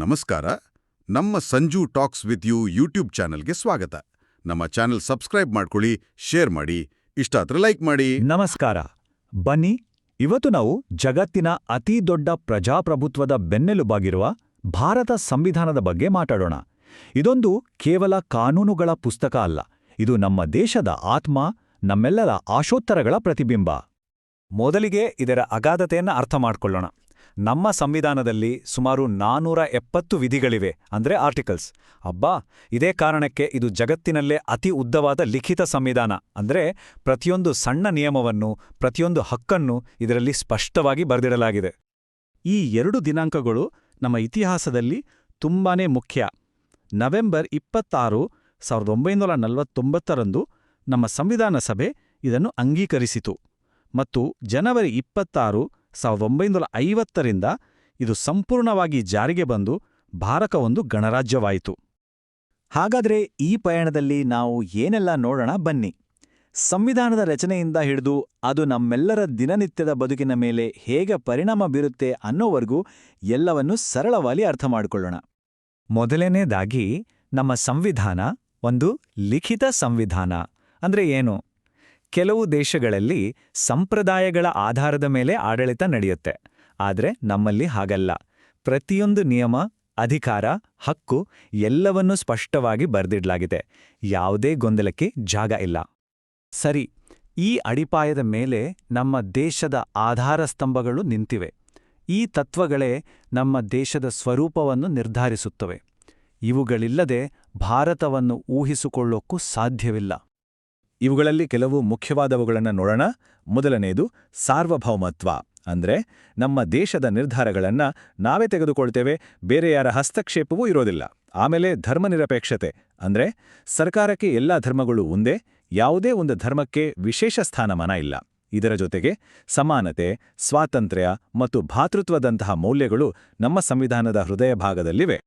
ನಮಸ್ಕಾರ. ನಮ್ಮ Sanju talks with you YouTube ಚಾನೆಲ್ಗೆ ಸ್ವಾಗತ. ನಮ್ಮ ಚಾನೆಲ್ ಸಬ್ಸ್ಕ್ರೈಬ್ ಮಾಡ್ಕೊಳ್ಳಿ, ಶೇರ್ ಮಾಡಿ. ಇಷ್ಟ ಆದ್ರೆ ಲೈಕ್ ಮಾಡಿ. ನಮಸ್ಕಾರ. ಬನ್ನಿ, ಇವತ್ತು ನಾವು ಜಗತ್ತಿನ ಅತಿ ದೊಡ್ಡ ಪ್ರಜಾಪ್ರಭುತ್ವದ ಬೆನ್ನೆಲುಬಾಗಿರುವ ಭಾರತ ಸಂವಿಧಾನದ ಬಗ್ಗೆ ಮಾತಾಡೋಣ. ಇದೊಂದು ಕೇವಲ ಕಾನೂನುಗಳ ಪುಸ್ತಕ ಅಲ್ಲ, ಇದು ನಮ್ಮ ದೇಶದ ಆತ್ಮ, ನಮ್ಮೆಲ್ಲರ ಆಶೋತ್ತರಗಳ ಪ್ರತಿಬಿಂಬ. ಮೊದಲಿಗೆ ಇದರ ಅಗಾಧತೆಯನ್ನು ಅರ್ಥ ಮಾಡ್ಕೊಳ್ಳೋಣ. ನಮ್ಮ ಸಂವಿಧಾನದಲ್ಲಿ ಸುಮಾರು ನಾನೂರ ಎಪ್ಪತ್ತು ವಿಧಿಗಳಿವೆ, ಅಂದ್ರೆ ಆರ್ಟಿಕಲ್ಸ್ ಅಬ್ಬಾ, ಇದೇ ಕಾರಣಕ್ಕೆ ಇದು ಜಗತ್ತಿನಲ್ಲೇ ಅತಿ ಉದ್ದವಾದ ಲಿಖಿತ ಸಂವಿಧಾನ. ಅಂದ್ರೆ ಪ್ರತಿಯೊಂದು ಸಣ್ಣ ನಿಯಮವನ್ನು, ಪ್ರತಿಯೊಂದು ಹಕ್ಕನ್ನು ಇದರಲ್ಲಿ ಸ್ಪಷ್ಟವಾಗಿ ಬರೆದಿಡಲಾಗಿದೆ. ಈ ಎರಡು ದಿನಾಂಕಗಳು ನಮ್ಮ ಇತಿಹಾಸದಲ್ಲಿ ತುಂಬಾನೇ ಮುಖ್ಯ. ನವೆಂಬರ್ ಇಪ್ಪತ್ತಾರು, ಸಾವಿರದ ಒಂಬೈನೂರ ನಲವತ್ತೊಂಬತ್ತರಂದು ನಮ್ಮ ಸಂವಿಧಾನ ಸಭೆ ಇದನ್ನು ಅಂಗೀಕರಿಸಿತು. ಮತ್ತು ಜನವರಿ ಇಪ್ಪತ್ತಾರು ಸಾವಿರದ ಒಂಬೈನೂರ ಐವತ್ತರಿಂದ ಇದು ಸಂಪೂರ್ಣವಾಗಿ ಜಾರಿಗೆ ಬಂದು ಭಾರತ ಒಂದು ಗಣರಾಜ್ಯವಾಯಿತು. ಹಾಗಾದ್ರೆ ಈ ಪಯಣದಲ್ಲಿ ನಾವು ಏನೆಲ್ಲ ನೋಡೋಣ ಬನ್ನಿ. ಸಂವಿಧಾನದ ರಚನೆಯಿಂದ ಹಿಡಿದು ಅದು ನಮ್ಮೆಲ್ಲರ ದಿನನಿತ್ಯದ ಬದುಕಿನ ಮೇಲೆ ಹೇಗೆ ಪರಿಣಾಮ ಬೀರುತ್ತೆ ಅನ್ನೋವರೆಗೂ ಎಲ್ಲವನ್ನೂ ಸರಳವಾಗಿ ಅರ್ಥ ಮಾಡಿಕೊಳ್ಳೋಣ ಮೊದಲನೇದಾಗಿ ನಮ್ಮ ಸಂವಿಧಾನ ಒಂದು ಲಿಖಿತ ಸಂವಿಧಾನ. ಅಂದ್ರೆ ಏನು? ಕೆಲವು ದೇಶಗಳಲ್ಲಿ ಸಂಪ್ರದಾಯಗಳ ಆಧಾರದ ಮೇಲೆ ಆಡಳಿತ ನಡೆಯುತ್ತೆ. ಆದರೆ ನಮ್ಮಲ್ಲಿ ಹಾಗಲ್ಲ. ಪ್ರತಿಯೊಂದು ನಿಯಮ, ಅಧಿಕಾರ, ಹಕ್ಕು ಎಲ್ಲವನ್ನೂ ಸ್ಪಷ್ಟವಾಗಿ ಬರೆದಿಡಲಾಗಿದೆ. ಯಾವುದೇ ಗೊಂದಲಕ್ಕೆ ಜಾಗ ಇಲ್ಲ. ಸರಿ, ಈ ಅಡಿಪಾಯದ ಮೇಲೆ ನಮ್ಮ ದೇಶದ ಆಧಾರ ಸ್ತಂಭಗಳು ನಿಂತಿವೆ. ಈ ತತ್ವಗಳೇ ನಮ್ಮ ದೇಶದ ಸ್ವರೂಪವನ್ನು ನಿರ್ಧರಿಸುತ್ತವೆ. ಇವುಗಳಿಲ್ಲದೆ ಭಾರತವನ್ನು ಊಹಿಸಿಕೊಳ್ಳೋಕ್ಕೂ ಸಾಧ್ಯವಿಲ್ಲ. ಇವುಗಳಲ್ಲಿ ಕೆಲವು ಮುಖ್ಯವಾದವುಗಳನ್ನು ನೋಡೋಣ. ಮೊದಲನೆಯದು ಸಾರ್ವಭೌಮತ್ವ. ಅಂದ್ರೆ ನಮ್ಮ ದೇಶದ ನಿರ್ಧಾರಗಳನ್ನು ನಾವೇ ತೆಗೆದುಕೊಳ್ತೇವೆ, ಬೇರೆ ಯಾರ ಹಸ್ತಕ್ಷೇಪವೂ ಇರೋದಿಲ್ಲ. ಆಮೇಲೆ ಧರ್ಮನಿರಪೇಕ್ಷತೆ. ಅಂದ್ರೆ ಸರ್ಕಾರಕ್ಕೆ ಎಲ್ಲಾ ಧರ್ಮಗಳು ಒಂದೇ, ಯಾವುದೇ ಒಂದು ಧರ್ಮಕ್ಕೆ ವಿಶೇಷ ಸ್ಥಾನಮಾನ ಇಲ್ಲ. ಇದರ ಜೊತೆಗೆ ಸಮಾನತೆ, ಸ್ವಾತಂತ್ರ್ಯ ಮತ್ತು ಭಾತೃತ್ವದಂತಹ ಮೌಲ್ಯಗಳು ನಮ್ಮ ಸಂವಿಧಾನದ ಹೃದಯ ಭಾಗದಲ್ಲಿವೆ.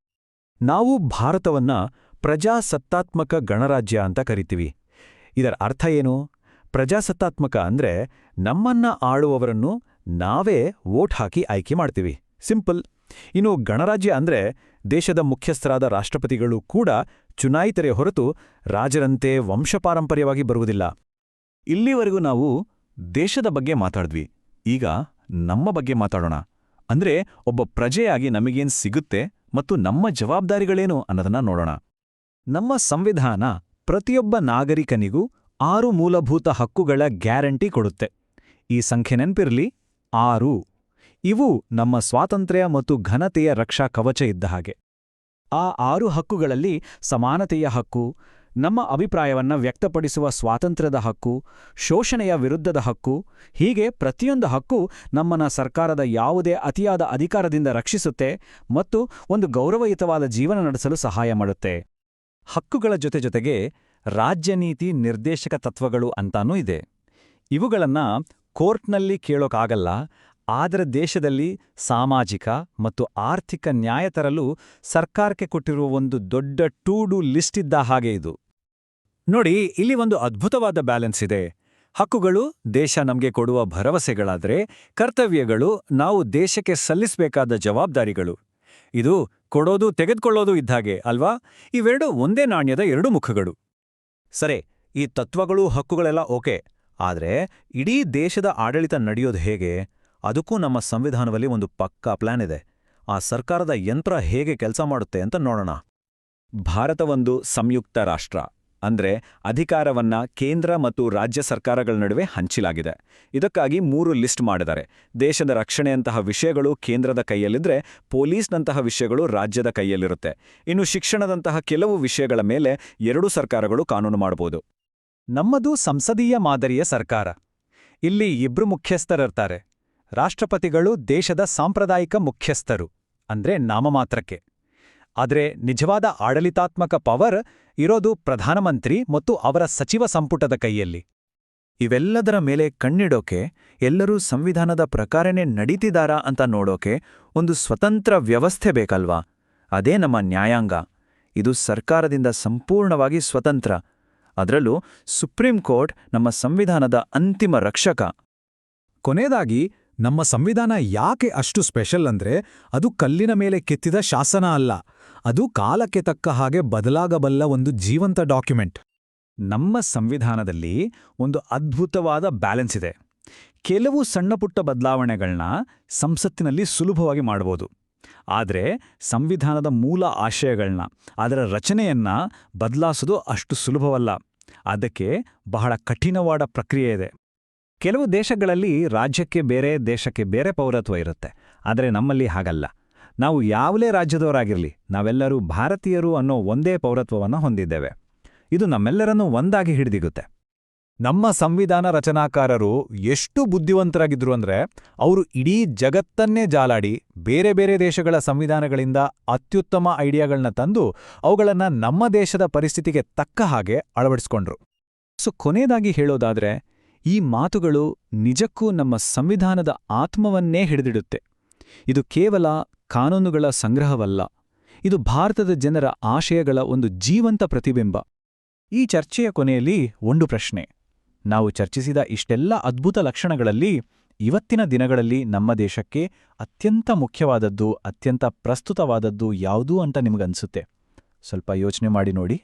ನಾವು ಭಾರತವನ್ನ ಪ್ರಜಾಸತ್ತಾತ್ಮಕ ಗಣರಾಜ್ಯ ಅಂತ ಕರಿತೀವಿ. ಇದರ ಅರ್ಥ ಏನು? ಪ್ರಜಾಸತ್ತಾತ್ಮಕ ಅಂದ್ರೆ ನಮ್ಮನ್ನ ಆಳುವವರನ್ನು ನಾವೇ ವೋಟ್ ಹಾಕಿ ಆಯ್ಕೆ ಮಾಡ್ತೀವಿ. ಸಿಂಪಲ್. ಇನ್ನು ಗಣರಾಜ್ಯ ಅಂದ್ರೆ ದೇಶದ ಮುಖ್ಯಸ್ಥರಾದ ರಾಷ್ಟ್ರಪತಿಗಳು ಕೂಡ ಚುನಾಯಿತರೆ ಹೊರತು ರಾಜರಂತೆ ವಂಶಪಾರಂಪರ್ಯವಾಗಿ ಬರುವುದಿಲ್ಲ. ಇಲ್ಲಿವರೆಗೂ ನಾವು ದೇಶದ ಬಗ್ಗೆ ಮಾತಾಡಿದ್ವಿ. ಈಗ ನಮ್ಮ ಬಗ್ಗೆ ಮಾತಾಡೋಣ. ಅಂದ್ರೆ ಒಬ್ಬ ಪ್ರಜೆಯಾಗಿ ನಮಗೇನ್ ಸಿಗುತ್ತೆ ಮತ್ತು ನಮ್ಮ ಜವಾಬ್ದಾರಿಗಳೇನು ಅನ್ನೋದನ್ನ ನೋಡೋಣ. ನಮ್ಮ ಸಂವಿಧಾನ ಪ್ರತಿಯೊಬ್ಬ ನಾಗರಿಕನಿಗೂ ಆರು ಮೂಲಭೂತ ಹಕ್ಕುಗಳ ಗ್ಯಾರಂಟಿ ಕೊಡುತ್ತೆ. ಈ ಸಂಖ್ಯೆ ನೆನ್ಪಿರ್ಲಿ? ಆರು. ಇವು ನಮ್ಮ ಸ್ವಾತಂತ್ರ್ಯ ಮತ್ತು ಘನತೆಯ ರಕ್ಷಾ ಕವಚ ಇದ್ದ ಹಾಗೆ. ಆ ಆರು ಹಕ್ಕುಗಳಲ್ಲಿ ಸಮಾನತೆಯ ಹಕ್ಕು, ನಮ್ಮ ಅಭಿಪ್ರಾಯವನ್ನ ವ್ಯಕ್ತಪಡಿಸುವ ಸ್ವಾತಂತ್ರ್ಯದ ಹಕ್ಕು, ಶೋಷಣೆಯ ವಿರುದ್ಧದ ಹಕ್ಕು, ಹೀಗೆ ಪ್ರತಿಯೊಂದು ಹಕ್ಕು ನಮ್ಮನ ಸರ್ಕಾರದ ಯಾವುದೇ ಅತಿಯಾದ ಅಧಿಕಾರದಿಂದ ರಕ್ಷಿಸುತ್ತೆ ಮತ್ತು ಒಂದು ಗೌರವಯುತವಾದ ಜೀವನ ನಡೆಸಲು ಸಹಾಯ ಮಾಡುತ್ತೆ. ಹಕ್ಕುಗಳ ಜೊತೆ ಜೊತೆಗೆ ರಾಜ್ಯನೀತಿ ನಿರ್ದೇಶಕ ತತ್ವಗಳು ಅಂತಾನೂ ಇದೆ. ಇವುಗಳನ್ನ ಕೋರ್ಟ್ನಲ್ಲಿ ಕೇಳೋಕ್ಕಾಗಲ್ಲ ಆದರೆ ದೇಶದಲ್ಲಿ ಸಾಮಾಜಿಕ ಮತ್ತು ಆರ್ಥಿಕ ನ್ಯಾಯ ತರಲು ಸರ್ಕಾರಕ್ಕೆ ಕೊಟ್ಟಿರುವ ಒಂದು ದೊಡ್ಡ ಟೂ ಡೂ ಲಿಸ್ಟ್ ಇದ್ದ ಹಾಗೆ ಇದು. ನೋಡಿ, ಇಲ್ಲಿ ಒಂದು ಅದ್ಭುತವಾದ ಬ್ಯಾಲೆನ್ಸ್ ಇದೆ. ಹಕ್ಕುಗಳು ದೇಶ ನಮಗೆ ಕೊಡುವ ಭರವಸೆಗಳಾದರೆ ಕರ್ತವ್ಯಗಳು ನಾವು ದೇಶಕ್ಕೆ ಸಲ್ಲಿಸಬೇಕಾದ ಜವಾಬ್ದಾರಿಗಳು. ಇದು ಕೊಡೋದು ತೆಗೆದುಕೊಳ್ಳೋದು ಇದ್ದಾಗೆ ಅಲ್ವಾ? ಇವೆರಡು ಒಂದೇ ನಾಣ್ಯದ ಎರಡು ಮುಖಗಳು. ಸರಿ, ಈ ತತ್ವಗಳು ಹಕ್ಕುಗಳೆಲ್ಲ ಓಕೆ. ಆದರೆ ಇಡೀ ದೇಶದ ಆಡಳಿತ ನಡೆಯೋದು ಹೇಗೆ? ಅದಕ್ಕೂ ನಮ್ಮ ಸಂವಿಧಾನದಲ್ಲಿ ಒಂದು ಪಕ್ಕಾ ಪ್ಲಾನ್ ಇದೆ. ಆ ಸರ್ಕಾರದ ಯಂತ್ರ ಹೇಗೆ ಕೆಲಸ ಮಾಡುತ್ತೆ ಅಂತ ನೋಡೋಣ. ಭಾರತ ಒಂದು ಸಂಯುಕ್ತ ರಾಷ್ಟ್ರ. ಅಂದ್ರೆ ಅಧಿಕಾರವನ್ನ ಕೇಂದ್ರ ಮತ್ತು ರಾಜ್ಯ ಸರ್ಕಾರಗಳ ನಡುವೆ ಹಂಚಿಲಾಗಿದೆ. ಇದಕ್ಕಾಗಿ ಮೂರು ಲಿಸ್ಟ್ ಮಾಡಿದ್ದಾರೆ. ದೇಶದ ರಕ್ಷಣೆಯಂತಹ ವಿಷಯಗಳು ಕೇಂದ್ರದ ಕೈಯಲ್ಲಿದ್ದರೆ ಪೊಲೀಸ್ನಂತಹ ವಿಷಯಗಳು ರಾಜ್ಯದ ಕೈಯಲ್ಲಿರುತ್ತೆ. ಇನ್ನು ಶಿಕ್ಷಣದಂತಹ ಕೆಲವು ವಿಷಯಗಳ ಮೇಲೆ ಎರಡೂ ಸರ್ಕಾರಗಳು ಕಾನೂನು ಮಾಡಬಹುದು. ನಮ್ಮದು ಸಂಸದೀಯ ಮಾದರಿಯ ಸರ್ಕಾರ. ಇಲ್ಲಿ ಇಬ್ರು ಮುಖ್ಯಸ್ಥರಿರ್ತಾರೆ. ರಾಷ್ಟ್ರಪತಿಗಳು ದೇಶದ ಸಾಂಪ್ರದಾಯಿಕ ಮುಖ್ಯಸ್ಥರು. ಅಂದ್ರೆ ನಾಮಮಾತ್ರಕ್ಕೆ. ಆದರೆ ನಿಜವಾದ ಆಡಳಿತಾತ್ಮಕ ಪವರ್ ಇರೋದು ಪ್ರಧಾನಮಂತ್ರಿ ಮತ್ತು ಅವರ ಸಚಿವ ಸಂಪುಟದ ಕೈಯಲ್ಲಿ. ಇವೆಲ್ಲದರ ಮೇಲೆ ಕಣ್ಣಿಡೋಕೆ, ಎಲ್ಲರೂ ಸಂವಿಧಾನದ ಪ್ರಕಾರನೇ ನಡೀತಿದಾರಾ ಅಂತ ನೋಡೋಕೆ ಒಂದು ಸ್ವತಂತ್ರ ವ್ಯವಸ್ಥೆ ಬೇಕಲ್ವಾ? ಅದೇ ನಮ್ಮ ನ್ಯಾಯಾಂಗ. ಇದು ಸರ್ಕಾರದಿಂದ ಸಂಪೂರ್ಣವಾಗಿ ಸ್ವತಂತ್ರ. ಅದರಲ್ಲೂ ಸುಪ್ರೀಂ ಕೋರ್ಟ್ ನಮ್ಮ ಸಂವಿಧಾನದ ಅಂತಿಮ ರಕ್ಷಕ. ಕೊನೆಯದಾಗಿ ನಮ್ಮ ಸಂವಿಧಾನ ಯಾಕೆ ಅಷ್ಟು ಸ್ಪೆಷಲ್ ಅಂದ್ರೆ ಅದು ಕಲ್ಲಿನ ಮೇಲೆ ಕೆತ್ತಿದ ಶಾಸನ ಅಲ್ಲ. ಅದು ಕಾಲಕ್ಕೆ ತಕ್ಕ ಹಾಗೆ ಬದಲಾಗಬಲ್ಲ ಒಂದು ಜೀವಂತ ಡಾಕ್ಯುಮೆಂಟ್ ನಮ್ಮ ಸಂವಿಧಾನದಲ್ಲಿ ಒಂದು ಅದ್ಭುತವಾದ ಬ್ಯಾಲೆನ್ಸ್ ಇದೆ. ಕೆಲವು ಸಣ್ಣಪುಟ್ಟ ಬದಲಾವಣೆಗಳನ್ನ ಸಂಸತ್ತಿನಲ್ಲಿ ಸುಲಭವಾಗಿ ಮಾಡಬಹುದು ಆದರೆ ಸಂವಿಧಾನದ ಮೂಲ ಆಶಯಗಳನ್ನ ಅದರ ರಚನೆಯನ್ನ ಬದಲಾಸೋದು ಅಷ್ಟು ಸುಲಭವಲ್ಲ. ಅದಕ್ಕೆ ಬಹಳ ಕಠಿಣವಾದ ಪ್ರಕ್ರಿಯೆ ಇದೆ. ಕೆಲವು ದೇಶಗಳಲ್ಲಿ ರಾಜ್ಯಕ್ಕೆ ಬೇರೆ, ದೇಶಕ್ಕೆ ಬೇರೆ ಪೌರತ್ವ ಇರುತ್ತೆ. ಆದರೆ ನಮ್ಮಲ್ಲಿ ಹಾಗಲ್ಲ. ನಾವು ಯಾವುದೇ ರಾಜ್ಯದವರಾಗಿರಲಿ, ನಾವೆಲ್ಲರೂ ಭಾರತೀಯರು ಅನ್ನೋ ಒಂದೇ ಪೌರತ್ವವನ್ನು ಹೊಂದಿದ್ದೇವೆ. ಇದು ನಮ್ಮೆಲ್ಲರನ್ನೂ ಒಂದಾಗಿ ಹಿಡಿದಿಗುತ್ತೆ. ನಮ್ಮ ಸಂವಿಧಾನ ರಚನಾಕಾರರು ಎಷ್ಟು ಬುದ್ಧಿವಂತರಾಗಿದ್ರು ಅಂದ್ರೆ, ಅವರು ಇಡೀ ಜಗತ್ತನ್ನೇ ಜಾಲಾಡಿ ಬೇರೆ ಬೇರೆ ದೇಶಗಳ ಸಂವಿಧಾನಗಳಿಂದ ಅತ್ಯುತ್ತಮ ಐಡಿಯಾಗಳನ್ನ ತಂದು ಅವುಗಳನ್ನ ನಮ್ಮ ದೇಶದ ಪರಿಸ್ಥಿತಿಗೆ ತಕ್ಕ ಹಾಗೆ ಅಳವಡಿಸ್ಕೊಂಡ್ರು. ಸೊ, ಕೊನೆಯದಾಗಿ ಹೇಳೋದಾದ್ರೆ ಈ ಮಾತುಗಳು ನಿಜಕ್ಕೂ ನಮ್ಮ ಸಂವಿಧಾನದ ಆತ್ಮವನ್ನೇ ಹಿಡಿದಿಡುತ್ತೆ. ಇದು ಕೇವಲ ಕಾನೂನುಗಳ ಸಂಗ್ರಹವಲ್ಲ. ಇದು ಭಾರತದ ಜನರ ಆಶಯಗಳ ಒಂದು ಜೀವಂತ ಪ್ರತಿಬಿಂಬ. ಈ ಚರ್ಚೆಯ ಕೊನೆಯಲ್ಲಿ ಒಂದು ಪ್ರಶ್ನೆ. ನಾವು ಚರ್ಚಿಸಿದ ಇಷ್ಟೆಲ್ಲ ಅದ್ಭುತ ಲಕ್ಷಣಗಳಲ್ಲಿ ಇವತ್ತಿನ ದಿನಗಳಲ್ಲಿ ನಮ್ಮ ದೇಶಕ್ಕೆ ಅತ್ಯಂತ ಮುಖ್ಯವಾದದ್ದು, ಅತ್ಯಂತ ಪ್ರಸ್ತುತವಾದದ್ದು ಯಾವುದು ಅಂತ ನಿಮಗನ್ಸುತ್ತೆ? ಸ್ವಲ್ಪ ಯೋಚನೆ ಮಾಡಿ ನೋಡಿ.